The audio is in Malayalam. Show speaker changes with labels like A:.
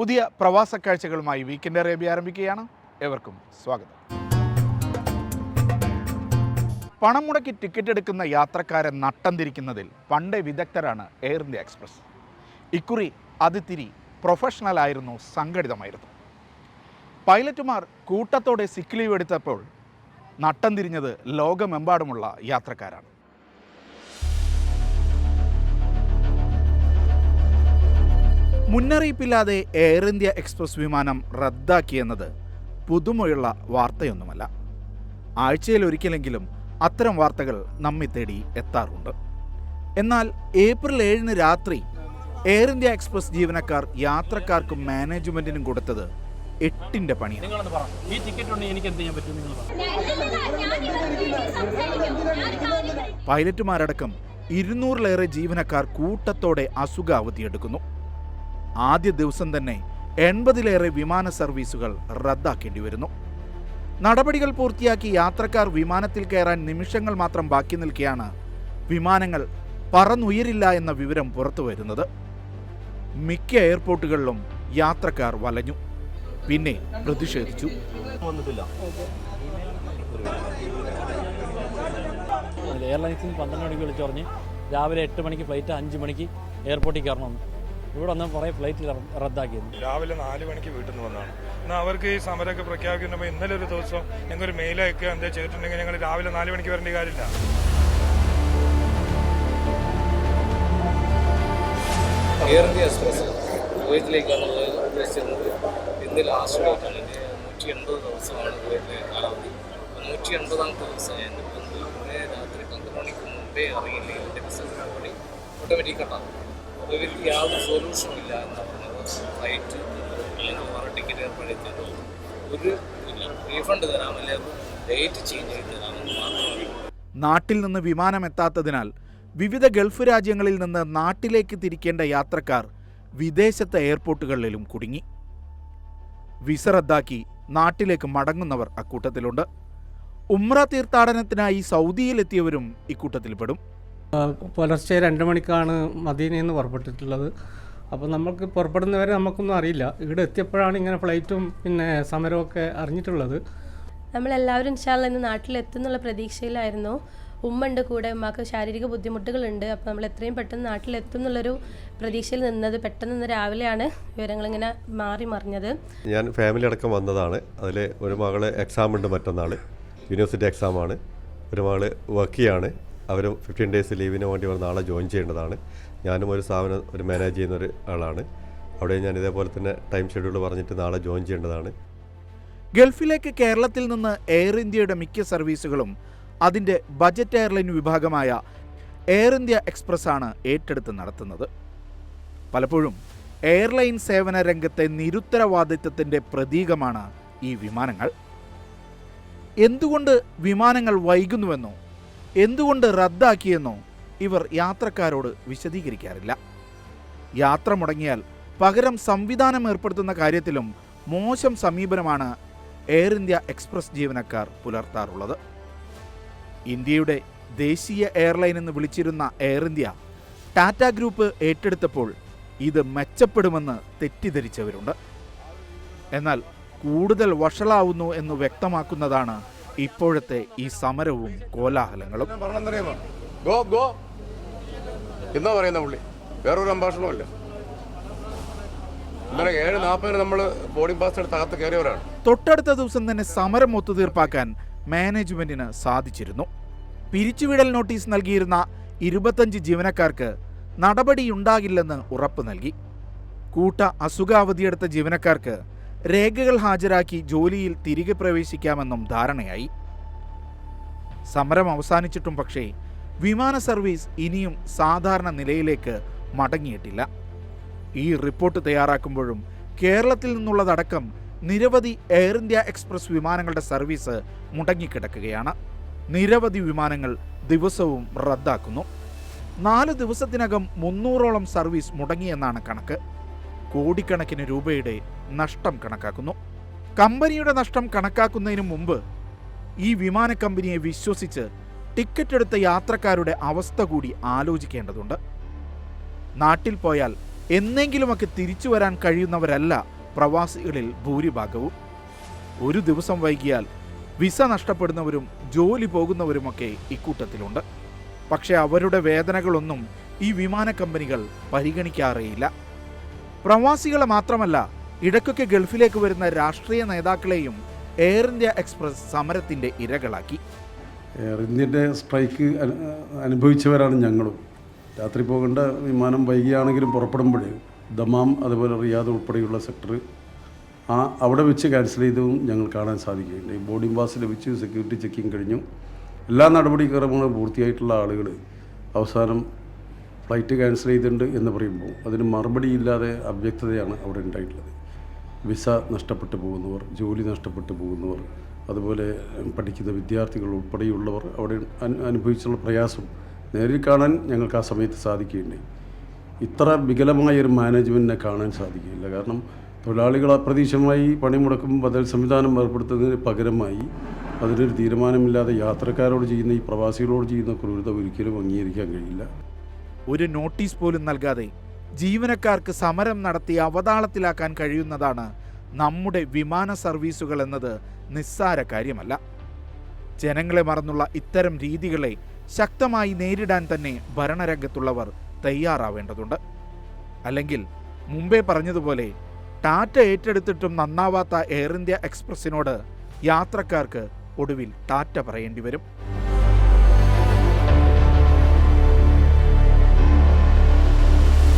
A: പുതിയ പ്രവാസ കാഴ്ചകളുമായി വീക്കെൻഡ് അറേബ്യ ആരംഭിക്കുകയാണ്. ഏവർക്കും സ്വാഗതം. പണം മുടക്കി ടിക്കറ്റ് എടുക്കുന്ന യാത്രക്കാരെ നട്ടം തിരിക്കുന്നതിൽ പണ്ടേ വിദഗ്ധരാണ് എയർ ഇന്ത്യ എക്സ്പ്രസ് ഇക്കുറി അതിത്തിരി പ്രൊഫഷണലായിരുന്നു സംഘടിതമായിരുന്നു. പൈലറ്റുമാർ കൂട്ടത്തോടെ സിക്ക് ലീവ് എടുത്തപ്പോൾ നട്ടം തിരിഞ്ഞത് ലോകമെമ്പാടുമുള്ള യാത്രക്കാരാണ്. മുന്നറിയിപ്പില്ലാതെ എയർ ഇന്ത്യ എക്സ്പ്രസ് വിമാനം റദ്ദാക്കിയെന്നത് പുതുമയുള്ള വാർത്തയൊന്നുമല്ല. ആഴ്ചയിൽ ഒരിക്കലെങ്കിലും അത്തരം വാർത്തകൾ നമ്മെ തേടി എത്താറുണ്ട്. എന്നാൽ ഏപ്രിൽ ഏഴിന് രാത്രി എയർ ഇന്ത്യ എക്സ്പ്രസ് ജീവനക്കാർ യാത്രക്കാർക്കും മാനേജ്മെന്റിനും കൊടുത്തത് എട്ടിന്റെ പണിയാണ്.
B: പറ. ഈ ടിക്കറ്റ് ഉണ്ടെങ്കിൽ എനിക്ക് എന്ത് ചെയ്യാൻ പറ്റും നിങ്ങൾ പറ.
A: പൈലറ്റുമാരടക്കം ഇരുന്നൂറിലേറെ ജീവനക്കാർ കൂട്ടത്തോടെ അസുഖ അവധിയെടുക്കുന്നു ആദ്യ ദിവസം തന്നെ എൺപതിലേറെ വിമാന സർവീസുകൾ റദ്ദാക്കേണ്ടി വരുന്നു. നടപടികൾ പൂർത്തിയാക്കി യാത്രക്കാർ വിമാനത്തിൽ കയറാൻ നിമിഷങ്ങൾ മാത്രം ബാക്കി നിൽക്കെയാണ് വിമാനങ്ങൾ പറന്നുയരില്ല എന്ന വിവരം പുറത്തു വരുന്നത്. മിക്ക എയർപോർട്ടുകളിലും യാത്രക്കാർ വലഞ്ഞു. പിന്നെ പ്രതിഷേധിച്ചു.
B: എയർലൈൻസിൽ പന്ത്രണ്ട് മണിക്ക് വിളിച്ചു പറഞ്ഞ് രാവിലെ എട്ട് മണിക്ക് ഫ്ലൈറ്റ് അഞ്ച് മണിക്ക് എയർപോർട്ടിൽ കയറണമെന്ന് ഇവിടെ വന്നാൽ കുറേ ഫ്ലൈറ്റ് റദ്ദാക്കിയിരുന്നു.
C: രാവിലെ നാല് മണിക്ക് വീട്ടിൽ നിന്ന് വന്നതാണ്. എന്നാൽ അവർക്ക് ഈ സമരമൊക്കെ പ്രഖ്യാപിക്കുമ്പോൾ ഇന്നലെ ഒരു ദിവസം ഞങ്ങൾ ഒരു മെയിൽ അയക്കുക എന്താ ചെയ്തിട്ടുണ്ടെങ്കിൽ ഞങ്ങൾ രാവിലെ നാല് മണിക്ക് വരേണ്ട കാര്യമില്ല.
D: എയർ ഇന്ത്യ എക്സ്പ്രസ് കുവൈറ്റിലേക്കാണ് ഉദ്ദേശിച്ചത് ഇന്ന് ലാസ്റ്റ് ഡേറ്റാണ് എന്റെ നൂറ്റി എൺപത് ദിവസമാണ് കുവൈറ്റിലെ കാലാവധി. നൂറ്റി എൺപതാമത്തെ ദിവസം എന്റെ ബന്ധു ഇന്നേ രാത്രി പന്ത്രണ്ട് മണിക്ക് മുമ്പേ ഇറങ്ങിയില്ലെങ്കിൽ എന്റെ ബിസിനസ് ഓട്ടോമാറ്റിക് കട്ടാകും ഇവർക്ക് യാതൊരു സൊല്യൂഷനും ഇല്ല എന്നാണ് ഫ്ലൈറ്റ് അല്ലെങ്കിൽ വേറെ ടിക്കറ്റ് ഏർപ്പെടുത്തിയതോ ഒരു റീഫണ്ട് തരാം അല്ലെങ്കിൽ ഡേറ്റ് ചേഞ്ച് ചെയ്ത് മാത്രമേ
A: നാട്ടിൽ നിന്ന് വിമാനം എത്താത്തതിനാൽ വിവിധ ഗൾഫ് രാജ്യങ്ങളിൽ നിന്ന് നാട്ടിലേക്ക് തിരിക്കേണ്ട യാത്രക്കാർ വിദേശത്തെ എയർപോർട്ടുകളിലും കുടുങ്ങി. വിസ റദ്ദാക്കി നാട്ടിലേക്ക് മടങ്ങുന്നവർ അക്കൂട്ടത്തിലുണ്ട്. ഉമ്ര തീർത്ഥാടനത്തിനായി സൗദിയിലെത്തിയവരും ഇക്കൂട്ടത്തിൽപ്പെടും.
E: പുലർച്ചെ രണ്ട് മണിക്കാണ് മദീനയിൽ നിന്ന് പുറപ്പെട്ടിട്ടുള്ളത്. അപ്പോൾ നമുക്ക് പുറപ്പെടുന്നവരെ നമുക്കൊന്നും അറിയില്ല. ഇവിടെ എത്തിയപ്പോഴാണ് ഇങ്ങനെ ഫ്ലൈറ്റും പിന്നെ സമരമൊക്കെ അറിഞ്ഞിട്ടുള്ളത്.
F: നമ്മളെല്ലാവരും ഇൻഷാല്ല ഇന്ന് നാട്ടിലെത്തുന്നുള്ള പ്രതീക്ഷയിലായിരുന്നു. ഉമ്മ ഉണ്ട് കൂടെ ഉമ്മാക്ക് ശാരീരിക ബുദ്ധിമുട്ടുകളുണ്ട്. അപ്പോൾ നമ്മൾ എത്രയും പെട്ടെന്ന് നാട്ടിലെത്തും എന്നുള്ളൊരു പ്രതീക്ഷയിൽ നിന്നത് പെട്ടെന്ന് ഇന്ന് രാവിലെയാണ് വിവരങ്ങളിങ്ങനെ മാറി മറിഞ്ഞത്.
G: ഞാൻ ഫാമിലി അടക്കം വന്നതാണ്. അതിൽ ഒരു മകൾ എക്സാം ഉണ്ട് മറ്റന്നാൾ യൂണിവേഴ്സിറ്റി എക്സാമാണ് ഒരു മകൾ വർക്ക് ചെയ്യാണ്. അവർ ഫിഫ്റ്റീൻ ഡേയ്സ് ലീവിന് വേണ്ടി വന്ന ആളെ ജോയിൻ ചെയ്യേണ്ടതാണ്. ഞാനും ഒരു സ്ഥാപനം ഒരു മാനേജ് ചെയ്യുന്ന ഒരു ആളാണ്. അവിടെ ഞാൻ ഇതേപോലെ തന്നെ ടൈം ഷെഡ്യൂൾ പറഞ്ഞിട്ട് നാളെ ജോയിൻ ചെയ്യേണ്ടതാണ്.
A: ഗൾഫിലേക്ക് കേരളത്തിൽ നിന്ന് എയർ ഇന്ത്യയുടെ മിക്ക സർവീസുകളും അതിന്റെ ബജറ്റ് എയർലൈൻ വിഭാഗമായ എയർ ഇന്ത്യ എക്സ്പ്രസ് ആണ് ഏറ്റെടുത്ത് നടത്തുന്നത്. പലപ്പോഴും എയർലൈൻ സേവന രംഗത്തെ നിരുത്തരവാദിത്വത്തിന്റെ പ്രതീകമാണ് ഈ വിമാനങ്ങൾ. എന്തുകൊണ്ട് വിമാനങ്ങൾ വൈകുന്നുവെന്നോ എന്തുകൊണ്ട് റദ്ദാക്കിയെന്നോ ഇവർ യാത്രക്കാരോട് വിശദീകരിക്കാറില്ല. യാത്ര മുടങ്ങിയാൽ പകരം സംവിധാനം ഏർപ്പെടുത്തുന്ന കാര്യത്തിലും മോശം സമീപനമാണ് എയർ ഇന്ത്യ എക്സ്പ്രസ് ജീവനക്കാർ പുലർത്താറുള്ളത്. ഇന്ത്യയുടെ ദേശീയ എയർലൈൻ എന്ന് വിളിച്ചിരുന്ന എയർ ഇന്ത്യ ടാറ്റ ഗ്രൂപ്പ് ഏറ്റെടുത്തപ്പോൾ ഇത് മെച്ചപ്പെടുമെന്ന് തെറ്റിദ്ധരിച്ചവരുണ്ട്. എന്നാൽ കൂടുതൽ വഷളാവുന്നു എന്ന് വ്യക്തമാക്കുന്നതാണ് ഇപ്പോഴത്തെ ഈ സമരവും കോലാഹലങ്ങളും.
H: പറഞ്ഞെന്തറിയാമോ? Go go. എന്നാ പറയുന്ന പുള്ളി. വേറൊരു സംഭാഷണവും ഇല്ല ഇന്നലെ ഏഴ് നാൽപ്പതിന് നമ്മൾ ബോർഡിംഗ് കയറിയവരാണ്.
A: തൊട്ടടുത്ത ദിവസം തന്നെ സമരം ഒത്തുതീർപ്പാക്കാൻ മാനേജ്മെന്റിന് സാധിച്ചിരുന്നു. പിരിച്ചുവിടൽ നോട്ടീസ് നൽകിയിരുന്ന ഇരുപത്തഞ്ച് ജീവനക്കാർക്ക് നടപടിയുണ്ടാകില്ലെന്ന് ഉറപ്പ് നൽകി. കൂട്ട അസുഖാവധിയെടുത്ത ജീവനക്കാർക്ക് രേഖകൾ ഹാജരാക്കി ജോലിയിൽ തിരികെ പ്രവേശിക്കാമെന്നും ധാരണയായി. സമരം അവസാനിച്ചിട്ടും പക്ഷേ വിമാന സർവീസ് ഇനിയും സാധാരണ നിലയിലേക്ക് മടങ്ങിയിട്ടില്ല. ഈ റിപ്പോർട്ട് തയ്യാറാക്കുമ്പോഴും കേരളത്തിൽ നിന്നുള്ളതടക്കം നിരവധി എയർ ഇന്ത്യ എക്സ്പ്രസ് വിമാനങ്ങളുടെ സർവീസ് മുടങ്ങിക്കിടക്കുകയാണ്. നിരവധി വിമാനങ്ങൾ ദിവസവും റദ്ദാക്കുന്നു. നാല് ദിവസത്തിനകം മുന്നൂറോളം സർവീസ് മുടങ്ങിയെന്നാണ് കണക്ക്. കോടിക്കണക്കിന് രൂപയുടെ നഷ്ടം കണക്കാക്കുന്നു. കമ്പനിയുടെ നഷ്ടം കണക്കാക്കുന്നതിന് മുമ്പ് ഈ വിമാന കമ്പനിയെ വിശ്വസിച്ച് ടിക്കറ്റ് എടുത്ത യാത്രക്കാരുടെ അവസ്ഥ കൂടി ആലോചിക്കേണ്ടതുണ്ട്. നാട്ടിൽ പോയാൽ എന്നെങ്കിലുമൊക്കെ തിരിച്ചു വരാൻ കഴിയുന്നവരല്ല പ്രവാസികളിൽ ഭൂരിഭാഗവും. ഒരു ദിവസം വൈകിയാൽ വിസ നഷ്ടപ്പെടുന്നവരും ജോലി പോകുന്നവരുമൊക്കെ ഇക്കൂട്ടത്തിലുണ്ട്. പക്ഷേ അവരുടെ വേദനകളൊന്നും ഈ വിമാന കമ്പനികൾ പരിഗണിക്കാറേയില്ല. പ്രവാസികളെ മാത്രമല്ല ഇടയ്ക്കൊക്കെ ഗൾഫിലേക്ക് വരുന്ന രാഷ്ട്രീയ നേതാക്കളെയും എയർ ഇന്ത്യ എക്സ്പ്രസ് സമരത്തിന്റെ ഇരകളാക്കി.
I: എയർ ഇന്ത്യന്റെ സ്ട്രൈക്ക് അനു- അനുഭവിച്ചവരാണ് ഞങ്ങളും. രാത്രി പോകേണ്ട വിമാനം വൈകിയാണെങ്കിലും പുറപ്പെടുമ്പോൾ ദമാം അതുപോലെ റിയാദ് ഉൾപ്പെടെയുള്ള സെക്ടർ ആ അവിടെ വെച്ച് ക്യാൻസൽ ചെയ്തതും ഞങ്ങൾ കാണാൻ സാധിക്കുകയുണ്ട് ഈ ബോർഡിംഗ് പാസ് ലഭിച്ചു സെക്യൂരിറ്റി ചെക്കിങ് കഴിഞ്ഞു. എല്ലാ നടപടിക്രമങ്ങളും പൂർത്തിയായിട്ടുള്ള ആളുകൾ അവസാനം ഫ്ലൈറ്റ് ക്യാൻസൽ ചെയ്തിട്ടുണ്ട് എന്ന് പറയുമ്പോൾ അതിന് മറുപടിയില്ലാതെ അവ്യക്തതയാണ് അവിടെ ഉണ്ടായിട്ടുള്ളത്. വിസ നഷ്ടപ്പെട്ടു പോകുന്നവർ ജോലി നഷ്ടപ്പെട്ടു പോകുന്നവർ അതുപോലെ പഠിക്കുന്ന വിദ്യാർത്ഥികൾ ഉൾപ്പെടെയുള്ളവർ അവിടെ അനുഭവിച്ചുള്ള പ്രയാസം നേരിൽ കാണാൻ ഞങ്ങൾക്ക് ആ സമയത്ത് സാധിക്കുകയുണ്ടായി. ഇത്ര വികലമായ ഒരു മാനേജ്മെന്റിനെ കാണാൻ സാധിക്കില്ല കാരണം തൊഴിലാളികൾ അപ്രതീക്ഷിതമായി പണിമുടക്കും ബദൽ സംവിധാനം ഏർപ്പെടുത്തുന്നതിന് പകരമായി അതിനൊരു തീരുമാനമില്ലാതെ യാത്രക്കാരോട് ചെയ്യുന്ന ഈ പ്രവാസികളോട് ചെയ്യുന്ന ക്രൂരത ഒരിക്കലും അംഗീകരിക്കാൻ കഴിയില്ല.
A: ഒരു നോട്ടീസ് പോലും നൽകാതെ ജീവനക്കാർക്ക് സമരം നടത്തി അവതാളത്തിലാക്കാൻ കഴിയുന്നതാണ് നമ്മുടെ വിമാന സർവീസുകൾ എന്നത് നിസ്സാര കാര്യമല്ല. ജനങ്ങളെ മറന്നുള്ള ഇത്തരം രീതികളെ ശക്തമായി നേരിടാൻ തന്നെ ഭരണരംഗത്തുള്ളവർ തയ്യാറാവേണ്ടതുണ്ട്. അല്ലെങ്കിൽ മുമ്പേ പറഞ്ഞതുപോലെ ടാറ്റ ഏറ്റെടുത്തിട്ടും നന്നാവാത്ത എയർ ഇന്ത്യ എക്സ്പ്രസിനോട് യാത്രക്കാർക്ക് ഒടുവിൽ ടാറ്റ പറയേണ്ടി വരും.